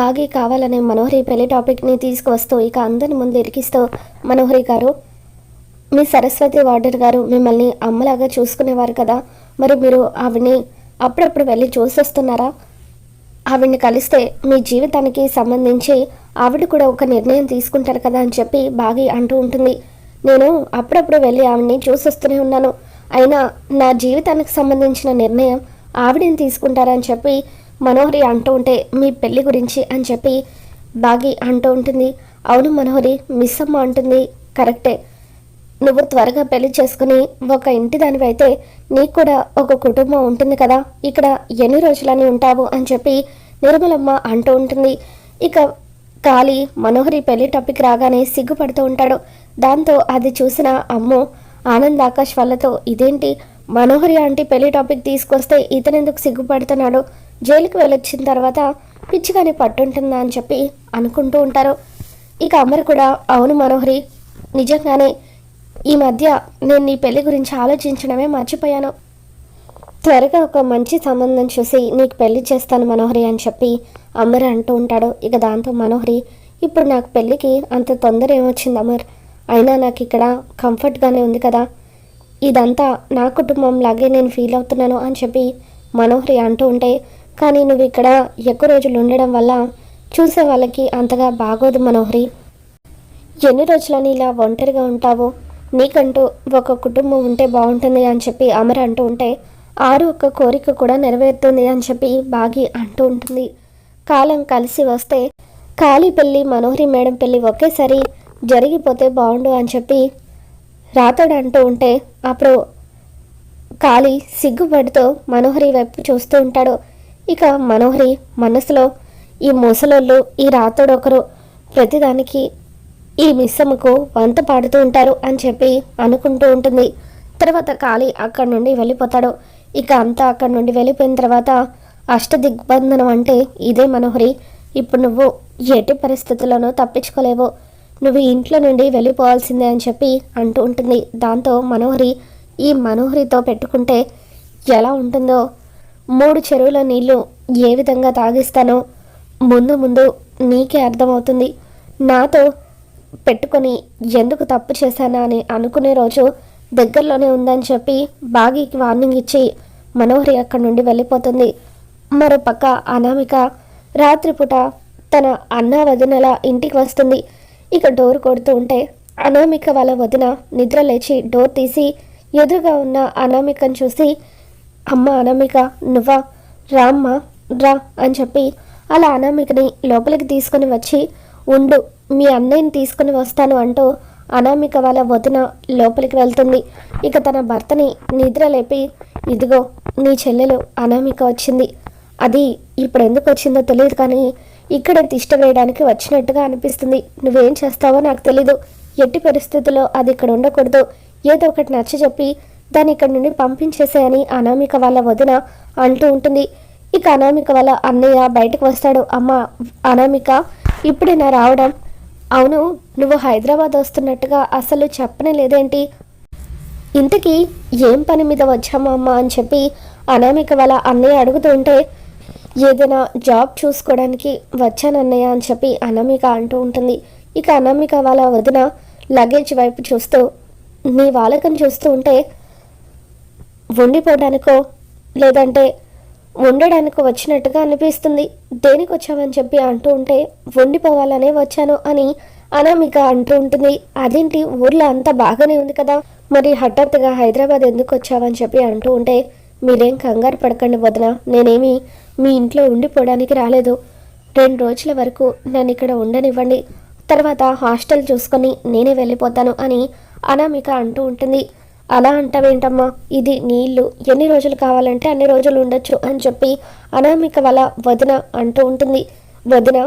బాగా కావాలనే మనోహరి పెళ్ళి టాపిక్ని తీసుకువస్తూ ఇక అందరి ముందు ఇరికిస్తూ మనోహరి గారు మీ సరస్వతి వార్డర్ గారు మిమ్మల్ని అమ్మలాగా చూసుకునేవారు కదా మరి మీరు ఆవిడ్ని అప్పుడప్పుడు వెళ్ళి చూసొస్తున్నారా? ఆవిడ్ని కలిస్తే మీ జీవితానికి సంబంధించి ఆవిడ కూడా ఒక నిర్ణయం తీసుకుంటారు కదా అని చెప్పి బాగి అంటూ ఉంటుంది. నేను అప్పుడప్పుడు వెళ్ళి ఆవిడ్ని చూసొస్తూనే ఉన్నాను. అయినా నా జీవితానికి సంబంధించిన నిర్ణయం ఆవిడని తీసుకుంటారని చెప్పి మనోహరి అంటూ ఉంటే మీ పెళ్ళి గురించి అని చెప్పి బాగి అంటూ ఉంటుంది. అవును మనోహరి మిస్ అమ్మ అంటుంది. కరెక్టే. నువ్వు త్వరగా పెళ్ళి చేసుకుని ఒక ఇంటి దానివి అయితే నీకు కూడా ఒక కుటుంబం ఉంటుంది కదా. ఇక్కడ ఎన్ని రోజులని ఉంటావు? అని చెప్పి నిర్మలమ్మ అంటూ ఉంటుంది. ఇక కాళి మనోహరి పెళ్ళి టాపిక్ రాగానే సిగ్గుపడుతూ ఉంటాడు. దాంతో అది చూసిన అమ్ము ఆనంద్ ఆకాష్ వాళ్ళతో ఇదేంటి? మనోహరి ఆంటీ పెళ్ళి టాపిక్ తీసుకొస్తే ఇతనెందుకు సిగ్గుపడుతున్నాడు? జైలుకి వెళ్ళొచ్చిన తర్వాత పిచ్చిగాని పట్టుంటుందా అని చెప్పి అనుకుంటూ ఉంటారు. ఇక అమర్ కూడా అవును మనోహరి నిజంగానే ఈ మధ్య నేను నీ పెళ్ళి గురించి ఆలోచించడమే మర్చిపోయాను. త్వరగా ఒక మంచి సంబంధం చూసి నీకు పెళ్ళి చేస్తాను మనోహరి అని చెప్పి అమర్ అంటూ ఉంటాడు. ఇక దాంతో మనోహరి ఇప్పుడు నాకు పెళ్ళికి అంత తొందర ఏమొచ్చింది అమర్? అయినా నాకు ఇక్కడ కంఫర్ట్గానే ఉంది కదా. ఇదంతా నా కుటుంబం లాగే నేను ఫీల్ అవుతున్నాను అని చెప్పి మనోహరి అంటూ ఉంటే కానీ నువ్వు ఇక్కడ ఎక్కువ రోజులు ఉండడం వల్ల చూసే వాళ్ళకి అంతగా బాగోదు మనోహరి. ఎన్ని రోజులని ఇలా ఒంటరిగా ఉంటావో? నీకంటూ ఒక కుటుంబం ఉంటే బాగుంటుంది అని చెప్పి అమర అంటూ ఉంటే ఆరు ఒక కోరిక కూడా నెరవేరుతుంది అని చెప్పి బాగి అంటూ ఉంటుంది. కాలం కలిసి వస్తే కాళీ పెళ్ళి మనోహరి మేడం పెళ్ళి ఒకేసారి జరిగిపోతే బాగుండు అని చెప్పి రాతడు అంటూ ఉంటే అప్పుడు కాళీ సిగ్గుపడుతూ మనోహరి వైపు చూస్తూ ఉంటాడు. ఇక మనోహరి మనసులో ఈ ముసలోళ్ళు ఈ రాతోడొకరు ప్రతిదానికి ఈ మిస్సమ్మకు వంత పాడుతూ ఉంటారు అని చెప్పి అనుకుంటూ ఉంటుంది. తర్వాత కాళీ అక్కడి నుండి వెళ్ళిపోతాడు. ఇక అంతా అక్కడి నుండి వెళ్ళిపోయిన తర్వాత అష్టదిగ్బంధనం అంటే ఇదే మనోహరి. ఇప్పుడు నువ్వు ఎట్టి పరిస్థితుల్లోనూ తప్పించుకోలేవు. నువ్వు ఇంట్లో నుండి వెళ్ళిపోవాల్సిందే అని చెప్పి అంటూ ఉంటుంది. దాంతో మనోహరి ఈ మనోహరితో పెట్టుకుంటే ఎలా ఉంటుందో మూడు చెరువుల నీళ్ళు ఏ విధంగా తాగిస్తానో ముందు ముందు నీకే అర్థమవుతుంది. నాతో పెట్టుకొని ఎందుకు తప్పు చేశానా అని అనుకునే రోజు దగ్గరలోనే ఉందని చెప్పి బాగీకి వార్నింగ్ ఇచ్చి మనోహరి అక్కడి నుండి వెళ్ళిపోతుంది. మరోపక్క అనామిక రాత్రిపూట తన అన్న వదినల ఇంటికి వస్తుంది. ఇక డోర్ కొడుతూ ఉంటే అనామిక వాళ్ళ వదిన నిద్ర లేచి డోర్ తీసి ఎదురుగా ఉన్న అనామికను చూసి అమ్మ అనామిక నువ్వా? రామ్మ? రా అని చెప్పి అలా అనామికని లోపలికి తీసుకొని వచ్చి ఉండు మీ అన్నయ్యని తీసుకుని వస్తాను అంటూ అనామిక వాళ్ళ వదిన లోపలికి వెళ్తుంది. ఇక తన భర్తని నిద్ర లేపి ఇదిగో నీ చెల్లెలు అనామిక వచ్చింది. అది ఇప్పుడు ఎందుకు వచ్చిందో తెలియదు కానీ ఇక్కడ తిష్ట వేయడానికి వచ్చినట్టుగా అనిపిస్తుంది. నువ్వేం చేస్తావో నాకు తెలీదు. ఎట్టి పరిస్థితుల్లో అది ఇక్కడ ఉండకూడదు. ఏదో ఒకటి నచ్చ చెప్పి దాన్ని ఇక్కడ నుండి పంపించేసేయని అనామిక వాళ్ళ వదిన అంటూ ఉంటుంది. ఇక అనామిక వాళ్ళ అన్నయ్య బయటకు వస్తాడు. అమ్మ అనామిక ఇప్పుడైనా రావడం? అవును నువ్వు హైదరాబాద్ వస్తున్నట్టుగా అసలు చెప్పనే లేదేంటి? ఇంతకీ ఏం పని మీద వచ్చామా అమ్మ అని చెప్పి అనామిక వాళ్ళ అన్నయ్య అడుగుతూ ఉంటే ఏదైనా జాబ్ చూసుకోవడానికి వచ్చానన్నయ్య అని చెప్పి అనామిక అంటూ ఉంటుంది. ఇక అనామిక వాళ్ళ వదిన లగేజ్ వైపు చూస్తూ నీ వాళ్ళకని చూస్తూ ఉంటే ఉండిపోవడానికో లేదంటే ఉండడానికో వచ్చినట్టుగా అనిపిస్తుంది. దేనికి వచ్చామని చెప్పి అంటూ ఉంటే ఉండిపోవాలనే వచ్చాను అని అనామిక అంటూ ఉంటుంది. అదేంటి? ఊర్లో అంతా బాగానే ఉంది కదా. మరి హఠాత్తుగా హైదరాబాద్ ఎందుకు వచ్చావని చెప్పి అంటూ ఉంటే మీరేం కంగారు పడకండి వదిన. నేనేమి మీ ఇంట్లో ఉండిపోవడానికి రాలేదు. రెండు రోజుల వరకు నన్ను ఇక్కడ ఉండనివ్వండి. తర్వాత హాస్టల్ చూసుకొని నేనే వెళ్ళిపోతాను అని అనామిక అంటూ ఉంటుంది. అలా అంటావేంటమ్మా? ఇది నీళ్ళు ఎన్ని రోజులు కావాలంటే అన్ని రోజులు ఉండొచ్చు అని చెప్పి అనామిక వల్ల వదిన అంటూ ఉంటుంది. వదిన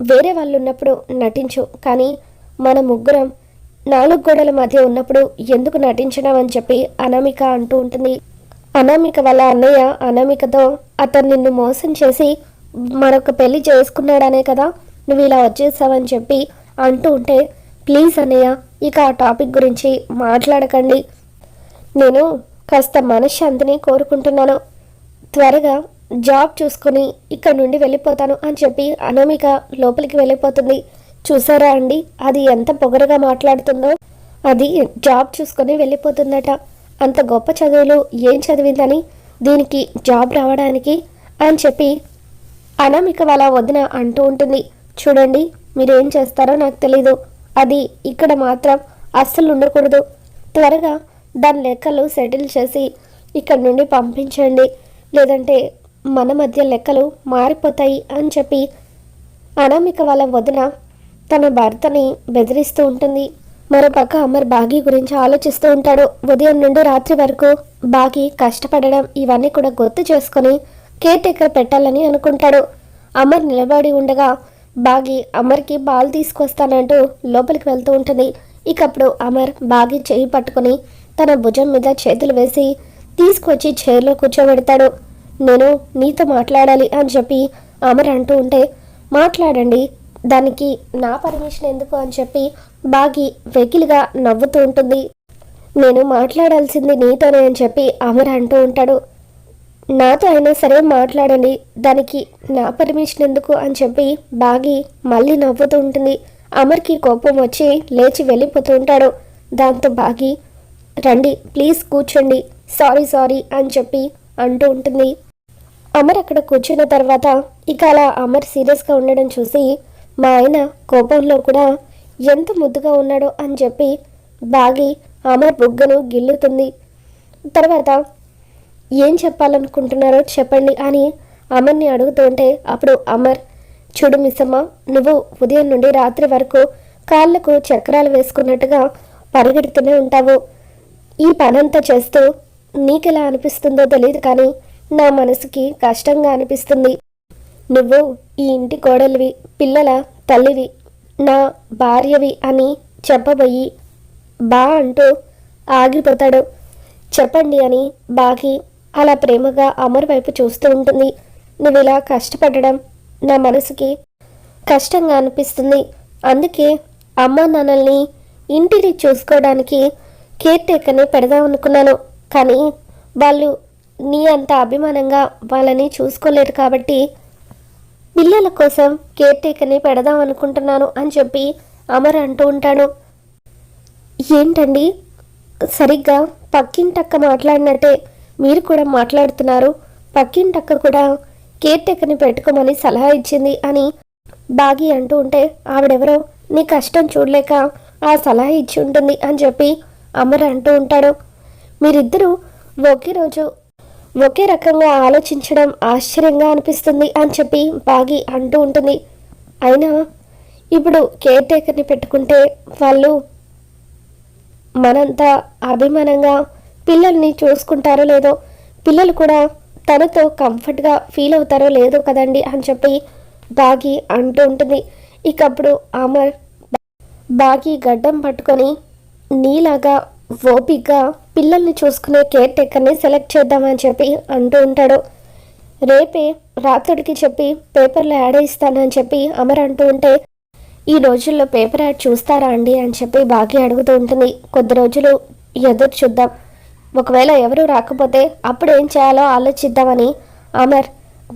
వేరే వాళ్ళు ఉన్నప్పుడు నటించు కానీ మన ముగ్గురం నాలుగు గోడల మధ్య ఉన్నప్పుడు ఎందుకు నటించడం అని చెప్పి అనామిక అంటూ ఉంటుంది. అనామిక వాళ్ళ అన్నయ్య అనామికతో అతను నిన్ను మోసం చేసి మరొక పెళ్ళి చేసుకున్నాడనే కదా? నువ్వు ఇలా వచ్చేసావని చెప్పి అంటూ ఉంటే ప్లీజ్ అన్నయ్య ఇక ఆ టాపిక్ గురించి మాట్లాడకండి. నేను కాస్త మనశ్శాంతిని కోరుకుంటున్నాను. త్వరగా జాబ్ చూసుకొని ఇక్కడ నుండి వెళ్ళిపోతాను అని చెప్పి అనామిక లోపలికి వెళ్ళిపోతుంది. చూసారా అండి అది ఎంత పొగరుగా మాట్లాడుతుందో. అది జాబ్ చూసుకొని వెళ్ళిపోతుందట. అంత గొప్ప చదువులు ఏం చదివిందని దీనికి జాబ్ రావడానికి అని చెప్పి అనామిక వాళ్ళ వదిన అంటూ ఉంటుంది. చూడండి మీరేం చేస్తారో నాకు తెలీదు. అది ఇక్కడ మాత్రం అస్సలు ఉండకూడదు. త్వరగా దాని లెక్కలు సెటిల్ చేసి ఇక్కడ నుండి పంపించండి. లేదంటే మన మధ్య లెక్కలు మారిపోతాయి అని చెప్పి అనామిక వాళ్ళ వదిన తన భర్తని బెదిరిస్తూ ఉంటుంది. మరోపక్క అమర్ బాగీ గురించి ఆలోచిస్తూ ఉంటాడు. ఉదయం నుండి రాత్రి వరకు బాగీ కష్టపడడం ఇవన్నీ కూడా గుర్తు చేసుకొని కేర్ టేకర్ పెట్టాలని అనుకుంటాడు. అమర్ నిలబడి ఉండగా బాగి అమర్కి బాల్ తీసుకొస్తానంటూ లోపలికి వెళ్తూ ఉంటుంది. ఇకప్పుడు అమర్ బాగి చేయి పట్టుకొని తన భుజం మీద చేతులు వేసి తీసుకొచ్చి చైర్లో కూర్చోబెడతాడు. నేను నీతో మాట్లాడాలి అని చెప్పి అమర్ అంటూ ఉంటే మాట్లాడండి దానికి నా పర్మిషన్ ఎందుకు అని చెప్పి బాగి వెకిలిగా నవ్వుతూ ఉంటుంది. నేను మాట్లాడాల్సింది నీతోనే అని చెప్పి అమర్ అంటూ ఉంటాడు. నాతో అయినా సరే మాట్లాడండి. దానికి నా పర్మిషన్ ఎందుకు అని చెప్పి బాగి మళ్ళీ నవ్వుతూ ఉంటుంది. అమర్కి కోపం వచ్చి లేచి వెళ్ళిపోతూ ఉంటాడు. దాంతో బాగి రండి ప్లీజ్ కూర్చోండి. సారీ సారీ అని చెప్పి అంటూ ఉంటుంది. అమర్ అక్కడ కూర్చున్న తర్వాత ఇక అలా అమర్ సీరియస్గా ఉండడం చూసి మా ఆయన కోపంలో కూడా ఎంత ముద్దుగా ఉన్నాడో అని చెప్పి బాగి అమర్ బుగ్గను గిల్లుతుంది. తర్వాత ఏం చెప్పాలనుకుంటున్నారో చెప్పండి అని అమర్ని అడుగుతుంటే అప్పుడు అమర్ చూడు మిస్సమ్మ నువ్వు ఉదయం నుండి రాత్రి వరకు కాళ్ళకు చక్రాలు వేసుకున్నట్టుగా పరిగెడుతూనే ఉంటావు. ఈ పనంతా చేస్తూ నీకెలా అనిపిస్తుందో తెలియదు కానీ నా మనసుకి కష్టంగా అనిపిస్తుంది. నువ్వు ఈ ఇంటి కోడలివి పిల్లల తల్లివి నా భార్యవి అని చెప్పబోయి బా అంటూ ఆగిపోతాడు. చెప్పండి అని బాకి అలా ప్రేమగా అమర్ వైపు చూస్తూ ఉంటుంది. నువ్వు ఇలా కష్టపడడం నా మనసుకి కష్టంగా అనిపిస్తుంది. అందుకే అమ్మ నాన్నల్ని ఇంటిని చూసుకోవడానికి కేర్ టేకర్ని పెడదాం అనుకున్నాను. కానీ వాళ్ళు నీ అంత అభిమానంగా వాళ్ళని చూసుకోలేరు కాబట్టి పిల్లల కోసం కేర్ టేకర్ని పెడదాం అనుకుంటున్నాను అని చెప్పి అమర్ అంటూ ఉంటాడు. ఏంటండి? సరిగ్గా పక్కింటక్క మాట్లాడినట్టే. మీరు కూడా మాట్లాడుతున్నారు. పక్కింటక్క కూడా కేర్ టేకర్ని పెట్టుకోమని సలహా ఇచ్చింది అని బాగి అంటూ ఉంటే ఆవిడెవరో నీ కష్టం చూడలేక ఆ సలహా ఇచ్చి ఉంటుంది అని చెప్పి అమర్ అంటూ ఉంటాడు. మీరిద్దరూ ఒకే రోజు ఒకే రకంగా ఆలోచించడం ఆశ్చర్యంగా అనిపిస్తుంది అని చెప్పి బాగి అంటూ ఉంటుంది. అయినా ఇప్పుడు కేర్ టేకర్ని పెట్టుకుంటే వాళ్ళు మనంతా అభిమానంగా పిల్లల్ని చూసుకుంటారో లేదో పిల్లలు కూడా తనతో కంఫర్ట్గా ఫీల్ అవుతారో లేదో కదండి అని చెప్పి బాగి అంటూ ఉంటుంది. ఇకప్పుడు అమర్ బాగి గడ్డం పట్టుకొని నీలాగా ఓపిగ్గా పిల్లల్ని చూసుకునే కేర్ టేకర్ని సెలెక్ట్ చేద్దామని చెప్పి అంటూ ఉంటాడు. రేపే రాత్రుడికి చెప్పి పేపర్లో యాడ్ ఇస్తానని చెప్పి అమర్ అంటూ ఉంటే ఈ రోజుల్లో పేపర్ యాడ్ చూస్తారా అండి అని చెప్పి బాగి అడుగుతూ ఉంటుంది. కొద్ది రోజులు ఎదురు చూద్దాం. ఒకవేళ ఎవరూ రాకపోతే అప్పుడు ఏం చేయాలో ఆలోచిద్దామని అమర్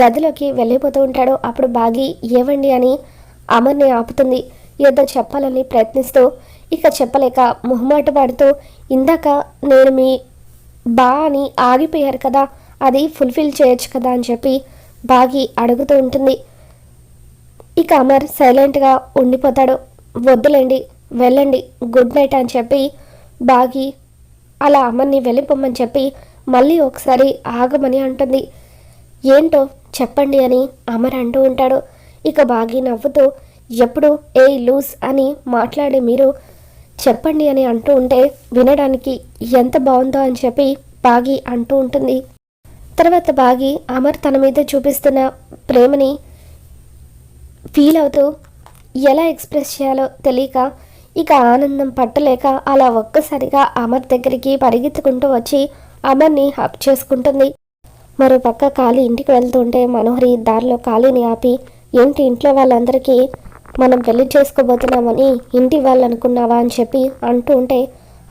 గదిలోకి వెళ్ళిపోతూ ఉంటాడు. అప్పుడు బాగి ఏవండి అని అమర్ని ఆపుతుంది. ఏదో చెప్పాలని ప్రయత్నిస్తూ ఇక చెప్పలేక మొహమాట పడుతూ ఇందాక నేను మీ బా అని ఆగిపోయారు కదా అది ఫుల్ఫిల్ చేయొచ్చు కదా అని చెప్పి బాగి అడుగుతూ ఉంటుంది. ఇక అమర్ సైలెంట్గా ఉండిపోతాడు. వద్దులేండి వెళ్ళండి గుడ్ నైట్ అని చెప్పి బాగి అలా అమర్ని వెళ్ళిపోమ్మని చెప్పి మళ్ళీ ఒకసారి ఆగమని అంటుంది. ఏంటో చెప్పండి అని అమర్ అంటూ ఉంటాడు. ఇక బాగి నవ్వుతూ ఎప్పుడు ఏ లూజ్ అని మాట్లాడే మీరు చెప్పండి అని అంటూ ఉంటే వినడానికి ఎంత బాగుందో అని చెప్పి బాగి అంటూ ఉంటుంది. తర్వాత బాగి అమర్ తన మీద చూపిస్తున్న ప్రేమని ఫీల్ అవుతూ ఎలా ఎక్స్ప్రెస్ చేయాలో తెలియక ఇక ఆనందం పట్టలేక అలా ఒక్కసారిగా అమర్ దగ్గరికి పరిగెత్తుకుంటూ వచ్చి అమర్ని హక్ చేసుకుంటుంది. మరో పక్క కాళీ ఇంటికి వెళ్తుంటే మనోహరి దారిలో కాళీని ఆపి ఏంటి ఇంట్లో వాళ్ళందరికీ మనం పెళ్ళి చేసుకోబోతున్నామని ఇంటి వాళ్ళు అనుకున్నావా అని చెప్పి అంటూ ఉంటే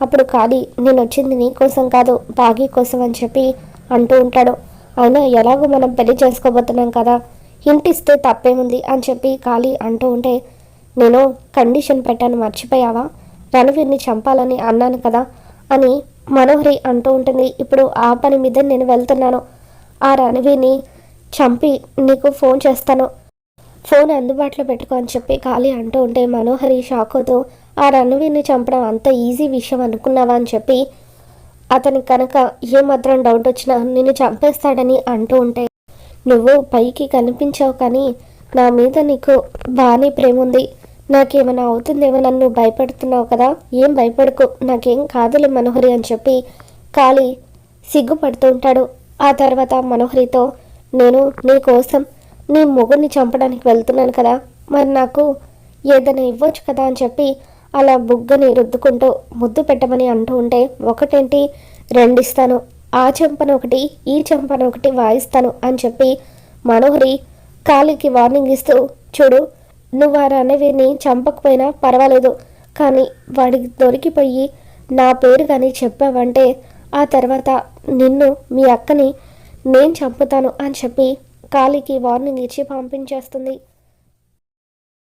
అప్పుడు కాళీ నేను వచ్చింది నీకోసం కాదు బాగీ కోసం అని చెప్పి అంటూ ఉంటాడు. అయినా ఎలాగో మనం పెళ్ళి చేసుకోబోతున్నాం కదా ఇంటిస్తే తప్పేముంది? అని చెప్పి కాళీ అంటూ ఉంటే నేను కండిషన్ పెట్టాను మర్చిపోయావా? రణవీర్ని చంపాలని అన్నాను కదా అని మనోహరి అంటూ ఉంటుంది. ఇప్పుడు ఆ పని మీద నేను వెళ్తున్నాను. ఆ రణవీర్ని చంపి నీకు ఫోన్ చేస్తాను. ఫోన్ అందుబాటులో పెట్టుకో అని చెప్పి ఖాళీ అంటూ ఉంటే మనోహరి షాక్ అవుతూ ఆ రణవీర్ని చంపడం అంత ఈజీ విషయం అనుకున్నావా? అని చెప్పి అతనికి కనుక ఏమాత్రం డౌట్ వచ్చినా నిన్ను చంపేస్తాడని అంటూ ఉంటే నువ్వు పైకి కనిపించావు కానీ నా మీద నీకు బాగానే ప్రేమ ఉంది నాకేమైనా అవుతుందేమో నన్ను భయపడుతున్నావు కదా? ఏం భయపడకు. నాకేం కాదులే మనోహరి అని చెప్పి కాళీ సిగ్గుపడుతూ ఉంటాడు. ఆ తర్వాత మనోహరితో నేను నీ కోసం నీ మొగుడిని చంపడానికి వెళ్తున్నాను కదా? మరి నాకు ఏదైనా ఇవ్వచ్చు కదా? అని చెప్పి అలా బుగ్గని రుద్దుకుంటూ ముద్దు పెట్టమని అంటూ ఉంటే ఒకటేంటి? రెండిస్తాను. ఆ చెంపను ఒకటి ఈ చెంపను ఒకటి వాయిస్తాను అని చెప్పి మనోహరి కాలికి వార్నింగ్ ఇస్తూ చూడు నువ్వు ఆ రణవీర్ని చంపకపోయినా పర్వాలేదు. కానీ వాడికి దొరికిపోయి నా పేరు కానీ చెప్పావంటే ఆ తర్వాత నిన్ను మీ అక్కని నేను చంపుతాను అని చెప్పి కాలికి వార్నింగ్ ఇచ్చి పంపించేస్తుంది.